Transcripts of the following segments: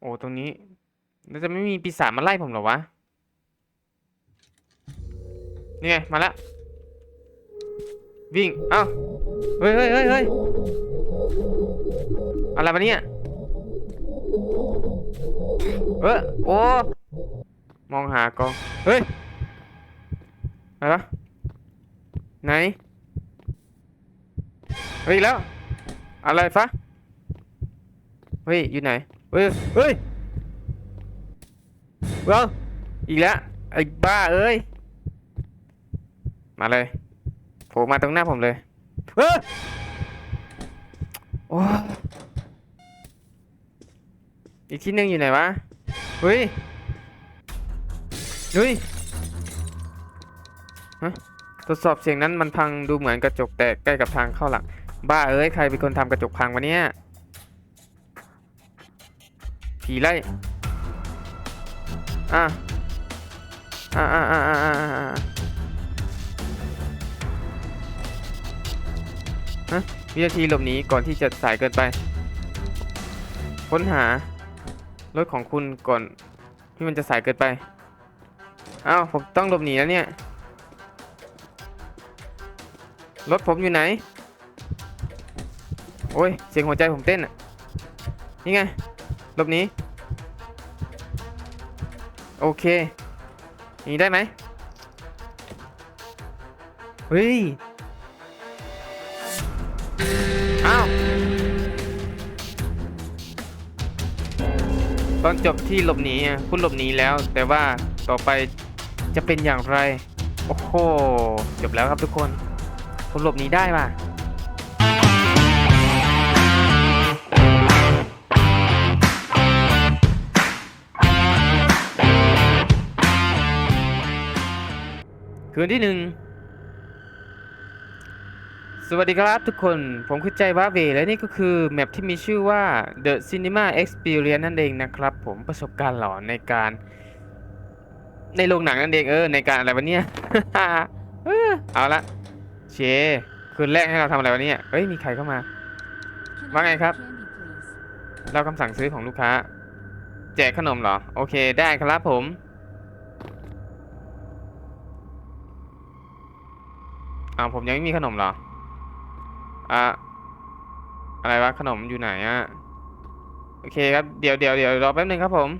โอ้ตรงนี้แล้วจะไม่มีปีศาจมาไล่ผมหรอวะ นี่ไง มาละ วิ่ง เอ้า เฮ้ยเฮ้ยเฮ้ยเฮ้ยอะไรวะเนี่ย เออโอ้ มองหากอง เฮ้ย อะไรวะ ไหน เฮ้ยแล้ว อะไรฟะ เฮ้ย อยู่ไหน เฮ้ยเฮ้ยเว้าอีกแล้วไอ้บ้าเอ้ย มาเลยโผล่มาตรงหน้าผมเลยเฮ้ยโอ้ยอีกที่หนึ่งอยู่ไหนวะเฮ้ยเฮ้ยฮะทดสอบเสียงนั้นมันพังดูเหมือนกระจกแตกใกล้กับทางเข้าหลังบ้าเอ้ยใครเป็นคนทำกระจกพังวะเนี่ย ผีไล่อะอะอะอะอะอะฮะวินาทีหลบหนีก่อนที่จะสายเกินไป ค้นหารถของคุณก่อนที่มันจะสายเกินไปอ้าวผมต้องหลบหนีแล้วเนี่ย รถผมอยู่ไหน โอ้ย เสียงหัวใจผมเต้นอะ นี่ไง หลบหนีโอเคหนีได้ไหมเฮ้ย อ้าว ตอนจบที่หลบหนีอะคุณหลบหนีแล้ว แต่ว่าต่อไปจะเป็นอย่างไร โอ้โห จบแล้วครับทุกคนผมหลบหนีได้ป่ะ คืนที่หนึ่งสวัสดีครับทุกคน ผมคือใจว้าเวและนี่ก็คือแมปที่มีชื่อว่า The Cinema Experience นั่นเองนะครับผมประสบการณ์หลอนในการ ในโรงหนังนั่นเองเออในการอะไรวะเนี่ย เอาละเชคืนแรกให้เราทำอะไรวะเนี่ยเฮ้ยมีใครเข้ามา ว่าไงครับ เราคำสั่งซื้อของลูกค้า แจกขนมเหรอ โอเคได้ครับผม อ้าวผมยังไม่มีขนมเหรอ อะ อะไรวะขนมอยู่ไหนอะโอเคครับ เดี๋ยวเดี๋ยวเดี๋ยวรอแป๊บนึงครับผม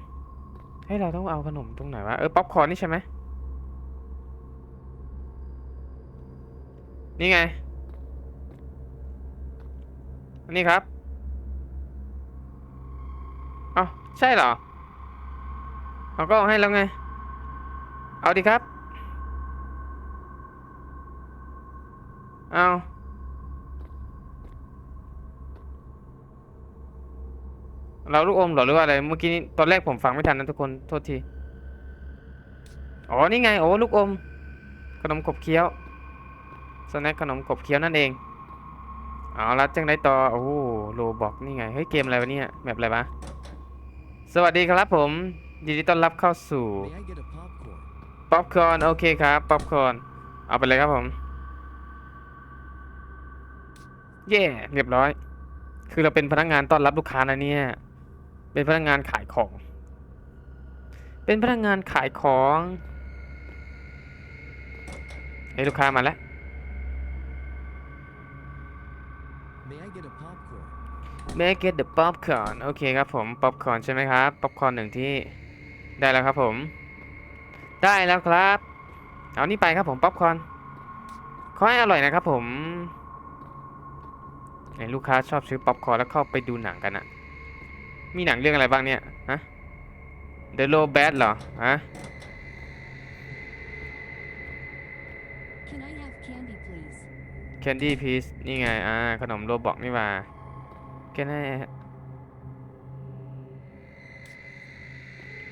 ให้เราต้องเอาขนมตรงไหนวะ เออ ป๊อปคอร์นนี่ใช่ไหม นี่ไง นี่ครับเอ้าใช่เหรอ เขาก็ให้แล้วไง เอาดิครับ เอาเราลูกอมเหรอหรือว่าอะไร เมื่อกี้นี้ตอนแรกผมฟังไม่ทันนะทุกคน โทษที อ๋อ นี่ไง โอ้ลูกอม ขนมขบเคี้ยว สแน็คขนมขบเคี้ยวนั่นเอง เอาละจังได้ต่อ โอ้โลบอกนี่ไง เฮ้ย เกมอะไรวะเนี่ยแบบอะไรวะ สวัสดีครับผมยินดีต้อนรับเข้าสู่ May I get a popcorn? ป๊อปคอร์นโอเคครับป๊อปคอร์นเอาไปเลยครับผม เย่เรียบร้อย คือเราเป็นพนักงานต้อนรับลูกค้านะเนี่ย เป็นพนักงานขายของ เป็นพนักงานขายของเฮ้ยลูกค้ามาแล้ว May I get a popcorn? May I get the popcorn โอเคครับผมป๊อปคอร์นใช่ไหมครับป๊อปคอร์นหนึ่งที่ได้แล้วครับผม ได้แล้วครับ เอานี่ไปครับผมป๊อปคอร์นขอให้อร่อยนะครับผม เห็นลูกค้าชอบซื้อป๊อปคอร์นแล้วเข้าไปดูหนังกันอะมีหนังเรื่องอะไรบ้างเนี่ย ฮะ The Low Bad เหรอ ฮะ Can I have candy, please? Candy Piece นี่ไง อ่า ขนมโรบอกนี่ว่าแค่นั้น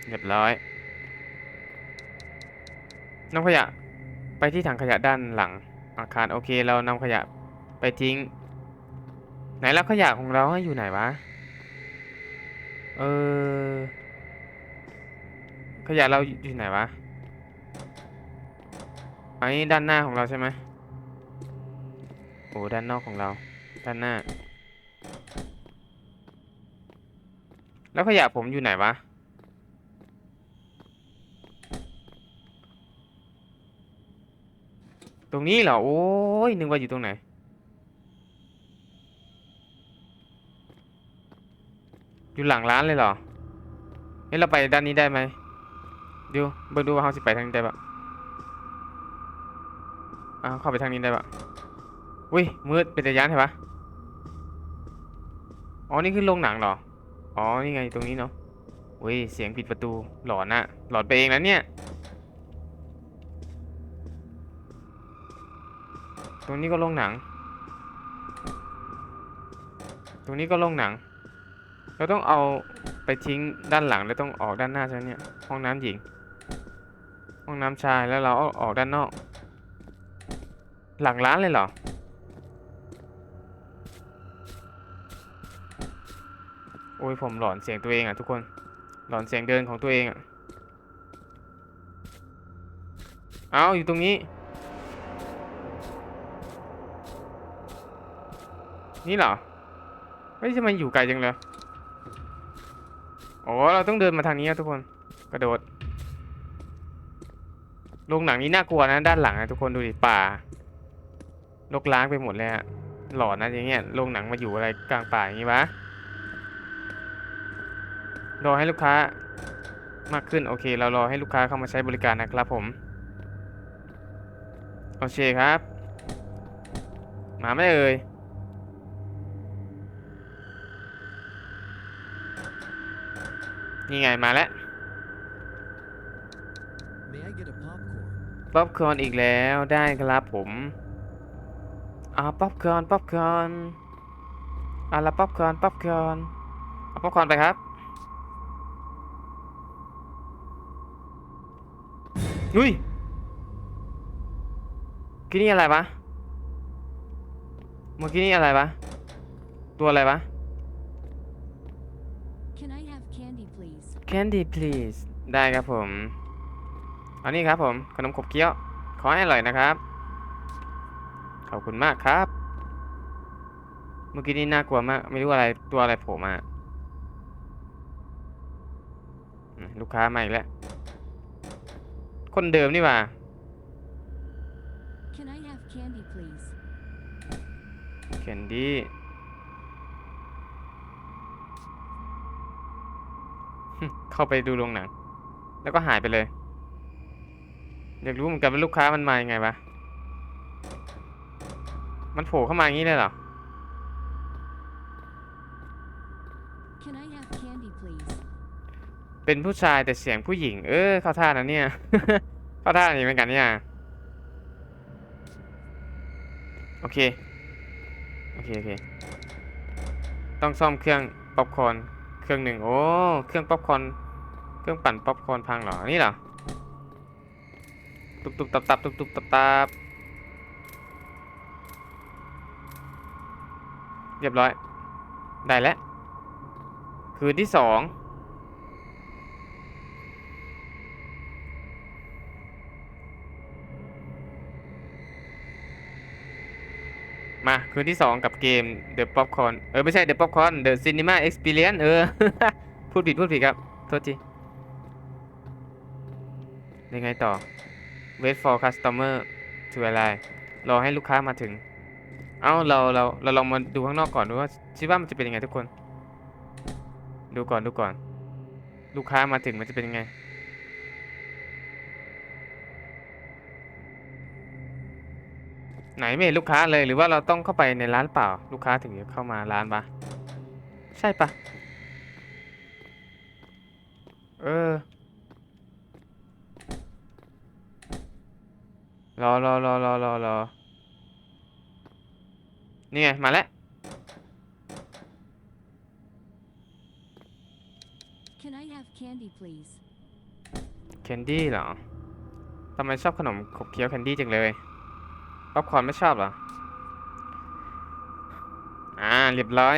เรียบร้อยนำขยะ ไปที่ถังขยะด้านหลังอาคารโอเค เรานำขยะไปทิ้ง ไหนแล้วขยะของเราอยู่ไหนวะ เออ ขยะเราอยู่ไหนวะ อันนี้ด้านหน้าของเราใช่ไหมโอ้ด้านนอกของเรา ด้านหน้า แล้วขยะผมอยู่ไหนวะ ตรงนี้เหรอ โอ้ยนึกว่าอยู่ตรงไหน อยู่หลังร้านเลยเหรอเฮ้ยเราไปด้านนี้ได้ไหมดูเบิ่งดูว่าเขาสิไปทางนี้ได้ปะอ้าวเข้าไปทางนี้ได้ปะอุ้ยมืดเป็นระยะใช่ปะอ๋อนี่คือโรงหนังเหรอ อ๋อนี่ไงตรงนี้เนาะอุ้ยเสียงปิดประตูหลอนอะหลอนไปเองแล้วเนี่ยตรงนี้ก็โรงหนัง ตรงนี้ก็โรงหนัง เราต้องเอาไปทิ้งด้านหลังแล้วต้องออกด้านหน้าใช่ไหมเนี่ยห้องน้ำหญิง ห้องน้ำชายแล้วเราเอาออกด้านนอก หลังร้านเลยเหรอโอ้ยผมหลอนเสียงตัวเองอะทุกคนหลอนเสียงเดินของตัวเองอะเอาอยู่ตรงนี้ นี่เหรอไม่ใช่มันอยู่ไกลจังเลย โอ้เราต้องเดินมาทางนี้อะทุกคน กระโดดโรงหนังนี้น่ากลัวนะด้านหลังนะทุกคนดูดิป่าลกล้างไปหมดเลยอะหลอนนะอย่างเงี้ยโรงหนังมาอยู่อะไรกลางป่าอย่างงี้วะรอให้ลูกค้ามากขึ้นโอเค เรารอให้ลูกค้าเข้ามาใช้บริการนะครับผมโอเคครับ มาไม่เอ่ย นี่ไงมาแล้ว May I get a popcorn? ป๊อปคอร์นอีกแล้วได้ครับผมอ่าป๊อปคอร์นป๊อปคอร์นอ่าละป๊อปคอร์นป๊อปคอร์นเอาป๊อปคอร์นไปครับอุ้ยเมื่อกี้นี่อะไรวะเมื่อกี้นี่อะไรวะตัวอะไรวะ Can I have candy, please? Candy please ได้ครับผมเอานี่ครับผม ขนมขบเคี้ยว ขอให้อร่อยนะครับ ขอบคุณมากครับ เมื่อกี้นี่น่ากลัวมาก ไม่รู้อะไรตัวอะไรโผล่มาอืมลูกค้ามาอีกแล้ว คนเดิมนี่หว่า Can I have candy, please? เคนดี้ เข้าไปดูโรงหนัง แล้วก็หายไปเลย อยากรู้เหมือนกันว่าลูกค้ามันมายังไงวะ มันโผล่เข้ามาอย่างนี้เลยเหรอ Can I have candy, please? เป็นผู้ชายแต่เสียงผู้หญิง เออ เข้าท่านะเนี่ย เข้าท่านี้เหมือนกันเนี่ย โอเค โอเคโอเค ต้องซ่อมเครื่องป๊อปคอร์น เครื่องหนึ่งโอ้ เครื่องป๊อปคอนเครื่องปั่นป๊อปคอนพังเหรอ นี่เหรอ ตุบตุบตับตับตุบตุบตับตับเรียบร้อย ได้แล้ว คืนที่สอง มาคืนที่ 2 กับเกม The Popcorn เออ ไม่ใช่ The Popcorn The Cinema Experience เออ พูดผิด พูดผิดครับ โทษทียังไงต่อ Wait for customer to arrive รอให้ลูกค้ามาถึง เอ้า เรา เรา เราลองมาดูข้างนอกก่อนดูว่าคิดว่ามันจะเป็นยังไงทุกคน ดูก่อนดูก่อน ลูกค้ามาถึงมันจะเป็นยังไง ไหนไม่เห็นลูกค้าเลยหรือว่าเราต้องเข้าไปในร้านเปล่า ลูกค้าถึงจะเข้ามาร้านปะใช่ปะเออรอรอรอรอรอรอนี่ไง มาแล้ว Can I have candy, please? แคนดี้เหรอทำไมชอบขนมขบเคี้ยวแคนดี้จังเลย ป๊อปคอนไม่ชอบเหรอ อ่า เรียบร้อย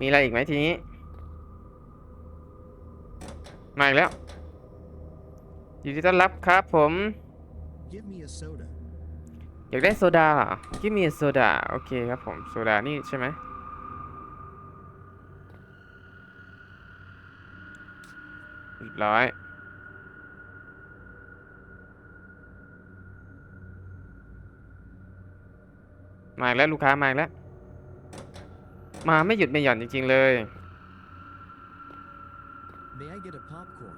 มีอะไรอีกไหมทีนี้ มาอีกแล้วยินดีต้อนรับครับผม อยากได้โซดาเหรอ give me a soda โอเคครับผม โซดานี่ใช่ไหมเรียบร้อย มาอีกแล้วลูกค้ามาอีกแล้ว มาไม่หยุดไม่หย่อนจริงๆเลย May I get a popcorn?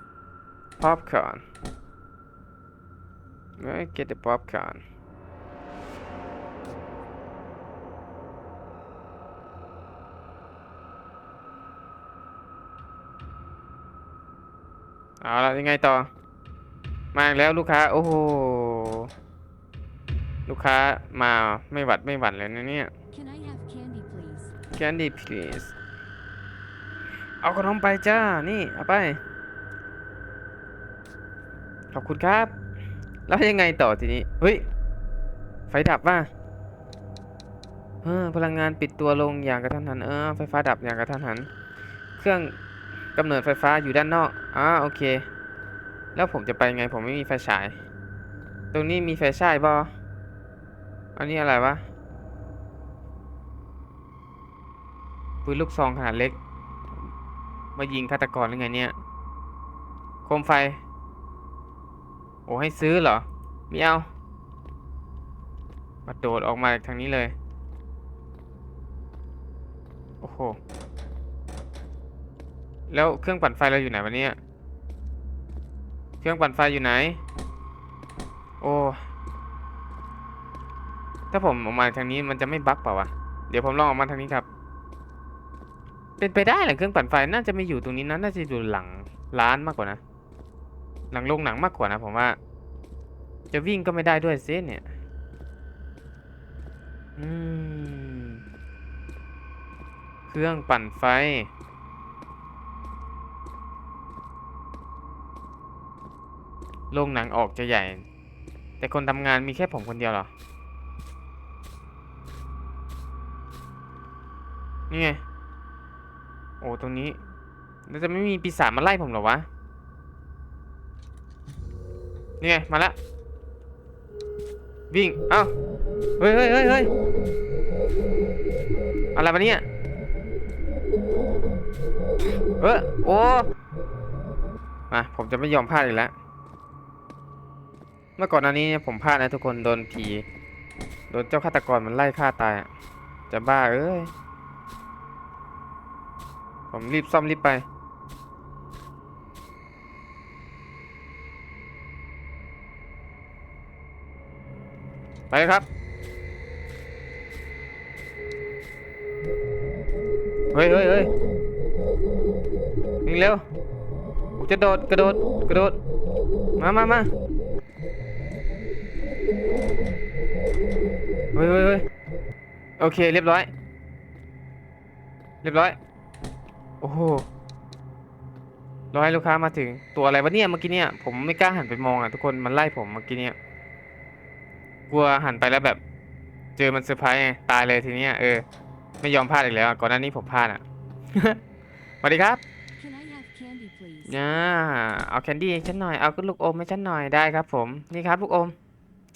popcorn May I get the popcorn เอาละยังไงต่อ มาอีกแล้วลูกค้า โอ้โห ลูกค้ามาไม่หวัดไม่หวั่นเลยนะเนี่ย Can I have candy, please? Candy please เอาขนมไปจ้า นี่ เอาไป ขอบคุณครับ แล้วยังไงต่อทีนี้ เฮ้ย ไฟดับว่ะเออพลังงานปิดตัวลงอย่างกระทันหัน เออ ไฟฟ้าดับอย่างกระทันหัน เครื่องกำเนิดไฟฟ้าอยู่ด้านนอก อ่า โอเค แล้วผมจะไปไง ผมไม่มีไฟฉาย ตรงนี้มีไฟฉายบอ อันนี้อะไรวะปืนลูกซองขนาดเล็ก มายิงฆาตกรหรือไงเนี่ยโคมไฟ โอ้ให้ซื้อเหรอไม่เอามาโดดออกมาจากทางนี้เลย โอ้โห แล้วเครื่องปั่นไฟเราอยู่ไหนวะเนี่ย เครื่องปั่นไฟอยู่ไหน โอ้ ถ้าผมออกมาทางนี้มันจะไม่บั๊กเปล่าวะ เดี๋ยวผมลองออกมาทางนี้ครับ เป็นไปได้แหละเครื่องปั่นไฟน่าจะไม่อยู่ตรงนี้นะน่าจะอยู่หลังร้านมากกว่านะ หลังโรงหนังมากกว่านะผมว่า จะวิ่งก็ไม่ได้ด้วยเซิเนี่ย อืม เครื่องปั่นไฟโรงหนังออกจะใหญ่ แต่คนทำงานมีแค่ผมคนเดียวเหรอ นี่ไง โอ้ตรงนี้จะไม่มีปีศาจมาไล่ผมหรอวะ นี่ไง มาละวิ่ง เอ้า เฮ้ยเฮ้ยเฮ้ยเฮ้ยอะไรวะเนี่ยเออโอ้ มา ผมจะไม่ยอมพลาดอีกแล้ว เมื่อก่อนหน้านี้ผมพลาดนะทุกคน โดนผี โดนเจ้าฆาตกรมันไล่ฆ่าตายอะจะบ้าเอ้ย ผมรีบซ่อมรีบไป ไปครับ เฮ้ยเฮ้ยเฮ้ยวิ่งเร็วผมจะโดดกระโดดกระโดด มามามาเฮ้ยเฮ้ยเฮ้ยโอเค เรียบร้อย เรียบร้อย โอ้โหรอให้ลูกค้ามาถึงตัวอะไรวะเนี่ยเมื่อกี้เนี่ยผมไม่กล้าหันไปมองอะทุกคนมันไล่ผมเมื่อกี้เนี่ยกลัวหันไปแล้วแบบ เจอมันเซอร์ไพรส์ไงตายเลยทีเนี้ยเออไม่ยอมพลาดอีกแล้วอะก่อนหน้านี้ผมพลาดอะสวัสดีครับ Can I have candy, please? อ่าเอาแคนดี้ให้ฉันหน่อยเอาลูกอมให้ฉันหน่อยได้ครับ ผมนี่ครับลูกอม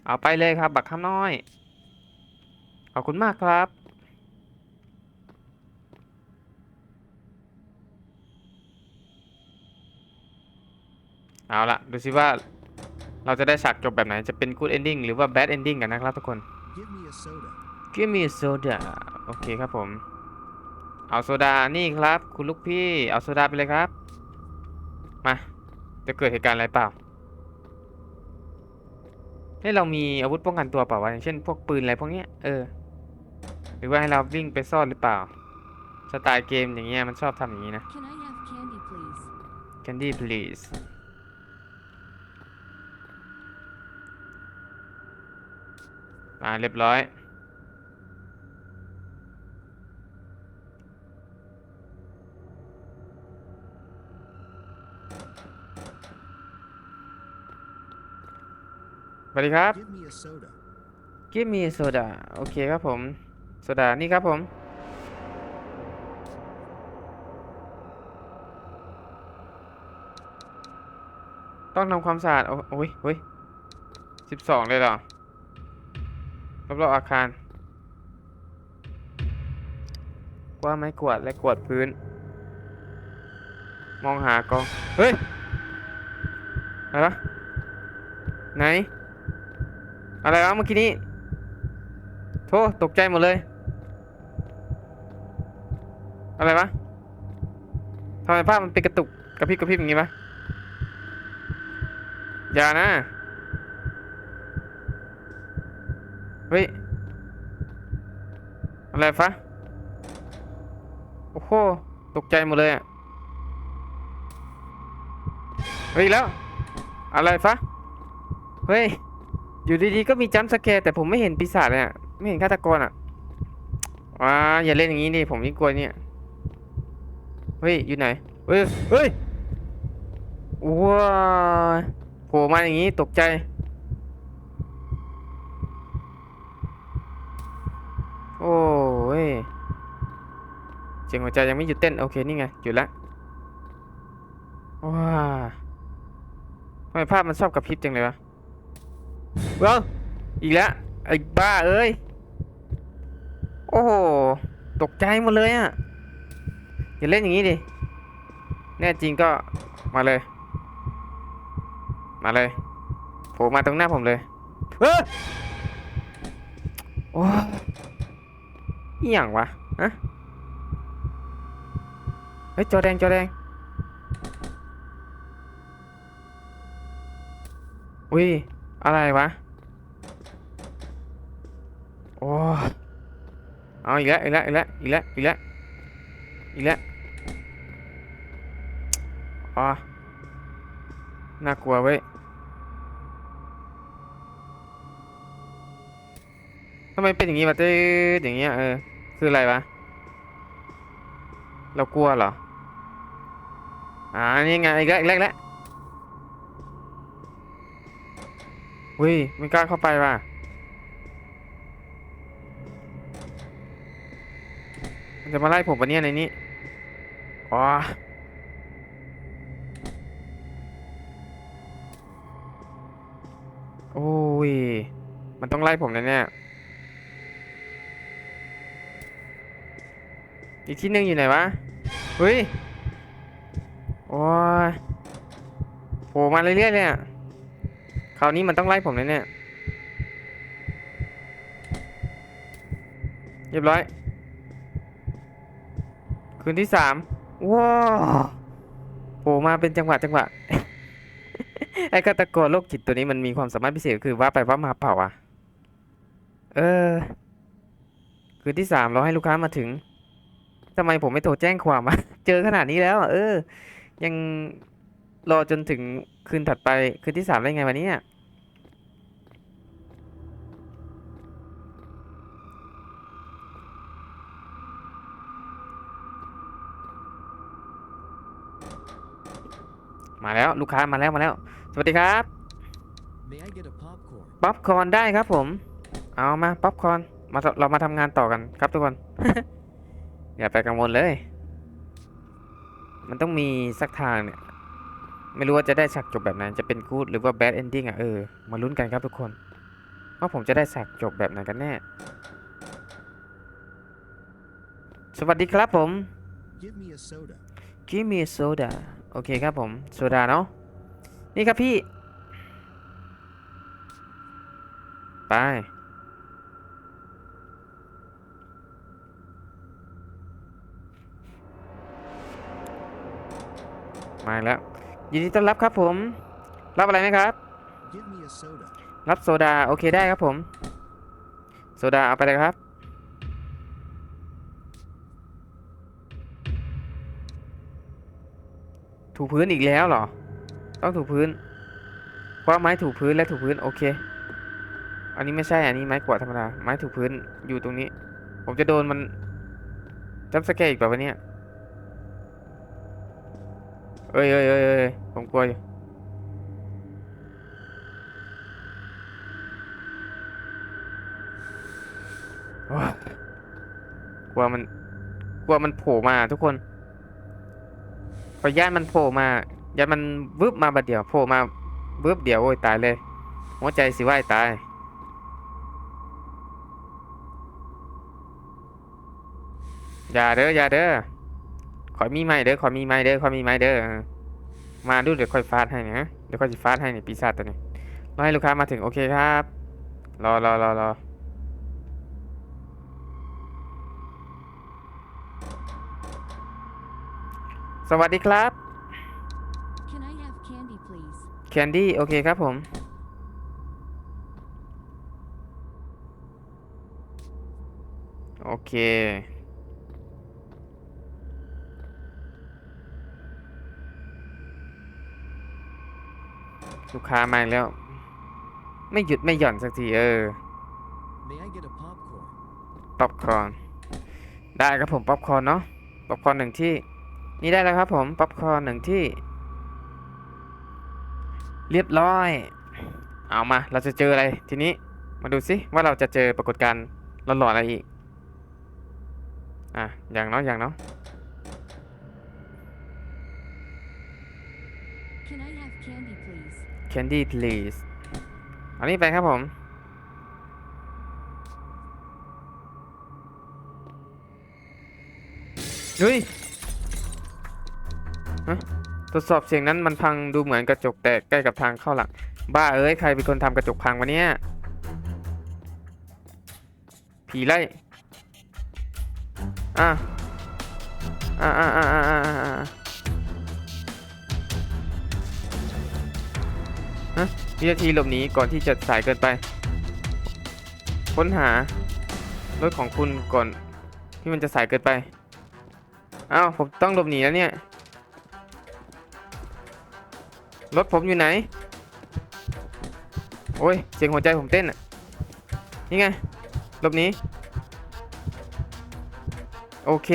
เอาไปเลยครับ บักข้ามน้อยขอบคุณมากครับ เอาละดูสิว่าเราจะได้ฉากจบแบบไหนจะเป็น good ending หรือว่า bad ending กันนะครับทุกคน Give me a soda. Give me a soda โอเคครับผม เอาโซดา นี่ครับ คุณลูกพี่ เอาโซดาไปเลยครับ มา จะเกิดเหตุการณ์อะไรเปล่าให้เรามีอาวุธป้องกันตัวเปล่าวะอย่างเช่นพวกปืนอะไรพวกเนี้ย เออ หรือว่าให้เราวิ่งไปซ่อนหรือเปล่า สไตล์เกมอย่างเงี้ยมันชอบทำอย่างนี้นะ Can I have candy, please? มาเรียบร้อย สวัสดีครับ Give me a soda. Give me soda โอเคครับผม โซดา นี่ครับผม ต้องทำความสะอาด โอ้โอ้ยเฮ้ยสิบสองเลยเหรอ รอบๆอาคาร กว่าไม้กวาดและกวาดพื้น มองหากอง เฮ้ยอะไรวะไหน อะไรวะเมื่อกี้นี้โธ่ตกใจหมดเลย อะไรวะทำไมภาพมันเป็นกระตุกกระพริบกระพริบอย่างงี้วะอย่านะ เฮ้ย อะไรฟะ โอ้โห ตกใจหมดเลยอะเฮ้ยแล้ว อะไรฟะ เฮ้ย อยู่ดีๆ ก็มีจัมป์สแกร์แต่ผมไม่เห็นปีศาจเลยอะไม่เห็นฆาตกรอะว้าอย่าเล่นอย่างนี้ดิ ผมยิ่งกลัวเนี่ย เฮ้ย อยู่ไหน เฮ้ย เฮ้ยว้าโผล่มาอย่างนี้ตกใจ โอ้ยเสียงหัวใจยังไม่หยุดเต้น โอเค นี่ไง หยุดละว้าทำไมภาพมันชอบกระพริบจังเลยวะเว้าอีกแล้วไอ้บ้าเอ้ย โอ้โห ตกใจหมดเลยอะ อย่าเล่นอย่างนี้ดิ แน่จริงก็มาเลย มาเลยโผล่มาตรงหน้าผมเลยเฮ้ยโอ้ อหย่างวะฮะเฮ้ยจอแดงจอแดงอุ้ยอะไรวะ โอ้เอาอีกแล้วอีกแล้วอีกแล้วอีกแล้วอีกแล้วอีกแล้วอ๋อน่ากลัวเว้ยทำไมเป็นอย่างงี้มาเตืดอย่างเงี้ยเออ คืออะไรวะ เรากลัวเหรอ อ่า นี่ไงอีกแล้วอีกแล้วอีกแล้วอุ้ยไม่กล้าเข้าไปว่ะ มันจะมาไล่ผมปะเนี่ยในนี้อ๋อโอ้ย มันต้องไล่ผมแน่ๆ อีกที่หนึ่งอยู่ไหนวะเฮ้ยโอ้ยโผล่มาเรื่อยๆเลยอะคราวนี้มันต้องไล่ผมแน่ๆเรียบร้อย คืนที่สามว้าวโผล่มาเป็นจังหวะจังหวะไอ้ฆาตกรโรคจิตตัวนี้มันมีความสามารถพิเศษคือว่าไปว่ามาเปล่าอะ เออ คืนที่สามเราให้ลูกค้ามาถึง ทำไมผมไม่โทรแจ้งความอะเจอขนาดนี้แล้วอะเออ ยังรอจนถึงคืนถัดไปคืนที่สามได้ไงวันนี้เนี่ยมาแล้วลูกค้ามาแล้วมาแล้ว สวัสดีครับ May I get a popcorn? ป๊อปคอร์นได้ครับผม เอามาป๊อปคอร์นมาเรามาทำงานต่อกันครับทุกคน อย่าไปกังวลเลย มันต้องมีสักทางเนี่ย ไม่รู้ว่าจะได้ฉากจบแบบไหนจะเป็นกู๊ดหรือว่าแบดเอนดิ้งอะเออ มาลุ้นกันครับทุกคน ว่าผมจะได้ฉากจบแบบไหนกันแน่ สวัสดีครับผม Give me a soda. Give me a soda โอเคครับผม โซดาเนาะ นี่ครับพี่ ไป มาอีกแล้ว ยินดีต้อนรับครับผม รับอะไรไหมครับ Give me a soda. รับโซดา โอเคได้ครับผม โซดาเอาไปเลยครับ ถูพื้นอีกแล้วเหรอ ต้องถูพื้นเพราะไม้ถูพื้นและถูพื้นโอเค อันนี้ไม่ใช่ อันนี้ไม้กวาดธรรมดา ไม้ถูพื้นอยู่ตรงนี้ ผมจะโดนมันจับสแกร์อีกแบบวันนี้ เอ้ยเอ้ยเอ้ยเอ้ยผมกลัวอยู่ว้ากลัวมัน กลัวมันโผล่มาทุกคนพอย่านมันโผล่มาย่านมันวึบมาบัดเดียวโผล่มาวึบเดียวโอ้ยตายเลยหัวใจสิว่ายตายอย่าเด้ออย่าเด้อ ขอมีไม้เด้อขอมีไม้เด้อขอมีไม้เด้อมาดูเดี๋ยวค่อยฟาดให้นะเดี๋ยวค่อยจะฟาดให้ในปีศาจตัวนี้รอให้ลูกค้ามาถึงโอเคครับ รอรอรอรอสวัสดีครับ Can I have candy, please? แคนดี้โอเคครับผมโอเค ลูกค้ามาอีกแล้ว ไม่หยุดไม่หย่อนสักทีเออ May I get a popcorn? ป๊อปคอร์นได้ครับผมป๊อปคอร์นเนาะป๊อปคอร์นหนึ่งที่ นี่ได้แล้วครับผมป๊อปคอร์นหนึ่งที่ เรียบร้อย เอามาเราจะเจออะไรทีนี้มาดูสิว่าเราจะเจอปรากฏการณ์หลอนๆอะไรอีก อะอย่างเนาะอย่างเนาะ Can I have candy, please? Candy please อันนี้ไปครับผม เฮ้ยทดสอบเสียงนั้นมันพังดูเหมือนกระจกแตกใกล้กับทางเข้าหลัง บ้าเอ้ย ใครเป็นคนทำกระจกพังวะเนี่ย ผีไล่ อะอะอะอะอะ วินาทีหลบหนีก่อนที่จะสายเกินไป ค้นหารถของคุณก่อนที่มันจะสายเกินไป อ้าว ผมต้องหลบหนีแล้วเนี่ย รถผมอยู่ไหน โอ้ย เสียงหัวใจผมเต้นอะ นี่ไง หลบหนี โอเค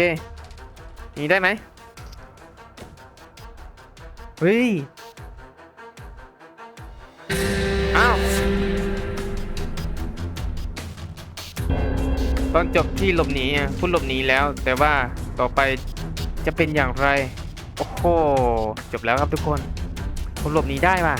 หนีได้ไหม เฮ้ย จบที่หลบหนีอะคุณหลบหนีแล้ว แต่ว่าต่อไปจะเป็นอย่างไร โอ้โหจบแล้วครับทุกคนผมหลบหนีได้ป่ะ